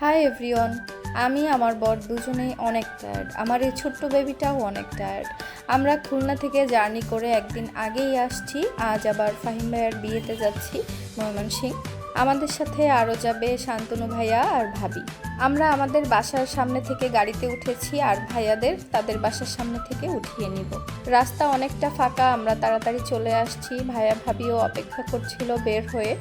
Hi everyone আমি আমার বর দুজনেই অনেক টায়ার্ড আমার এই ছোট্ট বেবিটাও অনেক টায়ার্ড আমরা খুলনা থেকে জার্নি করে একদিন আগেই আসছি। আজ আবার ফাহিম ভাইয়ার বিয়েতে যাচ্ছি ময়মনসিং আমাদের সাথে আরও যাবে শান্তনু ভাইয়া আর ভাবি। আমরা আমাদের বাসার সামনে থেকে গাড়িতে উঠেছি আর ভাইয়াদের তাদের বাসার সামনে থেকে উঠিয়ে নিব। রাস্তা অনেকটা ফাঁকা, আমরা তাড়াতাড়ি চলে আসছি। ভাইয়া ভাবিও অপেক্ষা করছিল বের হয়ে।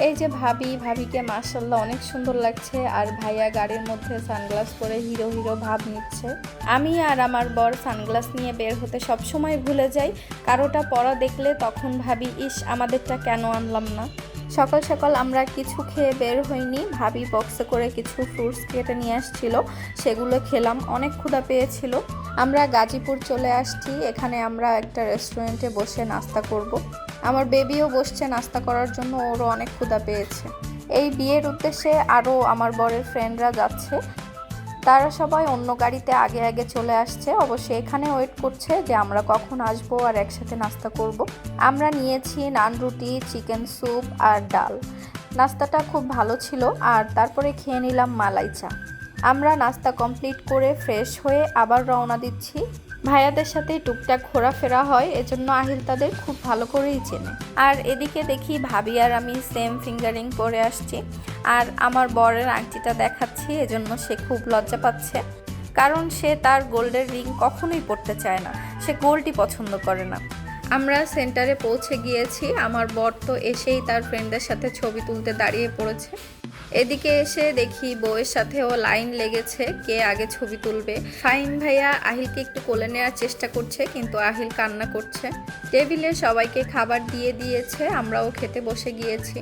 এই যে ভাবি, ভাবিকে মার্শাল্লাহ অনেক সুন্দর লাগছে আর ভাইয়া গাড়ির মধ্যে সানগ্লাস পরে হিরো হিরো ভাব নিচ্ছে। আমি আর আমার বর সানগ্লাস নিয়ে বের হতে সবসময় ভুলে যাই। কারোটা পরা দেখলে তখন ভাবি, ইস, আমাদেরটা কেন আনলাম না? সকাল সকাল আমরা কিছু খেয়ে বের হইনি। ভাবি বক্সে করে কিছু ফ্রুটস কেটে নিয়ে আসছিল। সেগুলো খেলাম। অনেক ক্ষুধা পেয়েছিল। আমরা গাজীপুর চলে আসছি। এখানে আমরা একটা রেস্টুরেন্টে বসে নাস্তা করব। আমার বেবিও বসছে নাস্তা করার জন্য, ওরও অনেক ক্ষুধা পেয়েছে। এই বিয়ের উদ্দেশ্যে আরও আমার বরের ফ্রেন্ডরা যাচ্ছে। তারা সবাই অন্য গাড়িতে আগে আগে চলে আসছে। অবশ্যই এখানে ওয়েট করছে যে আমরা কখন আসব আর একসাথে নাস্তা করব। আমরা নিয়েছি নান রুটি চিকেন স্যুপ আর ডাল। নাস্তাটা খুব ভালো ছিল আর তারপরে খেয়ে নিলাম মালাই চা। আমরা নাস্তা কমপ্লিট করে ফ্রেশ হয়ে আবার রওনা দিচ্ছি। ভাইয়াদের সাথে টুকটাক ঘোরাফেরা হয়, এজন্য আহিল তাদের খুব ভালো করেই চেনে। আর এদিকে দেখি ভাবি আর আমি সেম ফিঙ্গারিং করে আসছি। আর আমার বরের আংটিটা দেখাচ্ছি, এজন্য সে খুব লজ্জা পাচ্ছে। কারণ সে তার গোল্ডের রিং কখনোই পড়তে চায় না, সে গোল্ডই পছন্দ করে না। আমরা সেন্টারে পৌঁছে গিয়েছি, আমার বর তো এসেই তার ফ্রেন্ডের সাথে ছবি তুলতে দাঁড়িয়ে পড়েছে। এদিকে এসে দেখি বউয়ের সাথেও লাইন লেগেছে, কে আগে ছবি তুলবে। ফাইন ভাইয়া আহিলকে একটু কোলে নেওয়ার চেষ্টা করছে, কিন্তু আহিল কান্না করছে। টেবিলে সবাইকে খাবার দিয়ে দিয়েছে, আমরাও খেতে বসে গিয়েছি।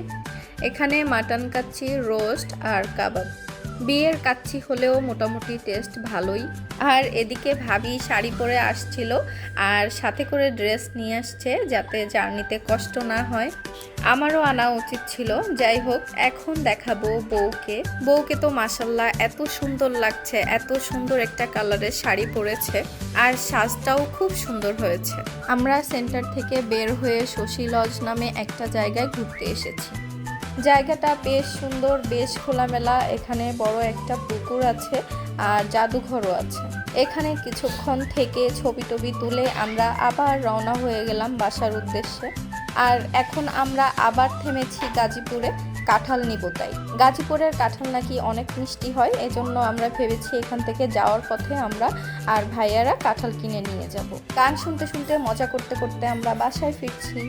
এখানে মাটন কাচ্ছি রোস্ট আর কাবাব। বিয়ের কাচ্চি হলেও মোটামুটি টেস্ট ভালোই। আর এদিকে ভাবি শাড়ি পরে আসছিল আর সাথে করে ড্রেস নিয়ে আসছে যাতে জার্নিতে কষ্ট না হয়। আমারও আনা উচিত ছিল। যাই হোক, এখন দেখাবো বউকে। বউকে তো মাসাল্লাহ এত সুন্দর লাগছে, এত সুন্দর একটা কালারের শাড়ি পরেছে। আর সাজটাও খুব সুন্দর হয়েছে। আমরা সেন্টার থেকে বের হয়ে শশী লজ নামে একটা জায়গায় ঘুরতে এসেছি। জায়গাটা বেশ সুন্দর, বেশ খোলামেলা। এখানে বড় একটা পুকুর আছে আর জাদুঘরও আছে। এখানে কিছুক্ষণ থেকে ছবি টবি তুলে আমরা আবার রওনা হয়ে গেলাম বাসার উদ্দেশ্যে। আর এখন আমরা আবার থেমেছি গাজীপুরে কাঁঠাল নিব তাই গাজীপুরের কাঁঠাল নাকি অনেক মিষ্টি হয়, এজন্য আমরা ভেবেছি এখান থেকে যাওয়ার পথে আমরা আর ভাইয়ারা কাঁঠাল কিনে নিয়ে যাব। গান শুনতে শুনতে মজা করতে করতে আমরা বাসায় ফিরছি।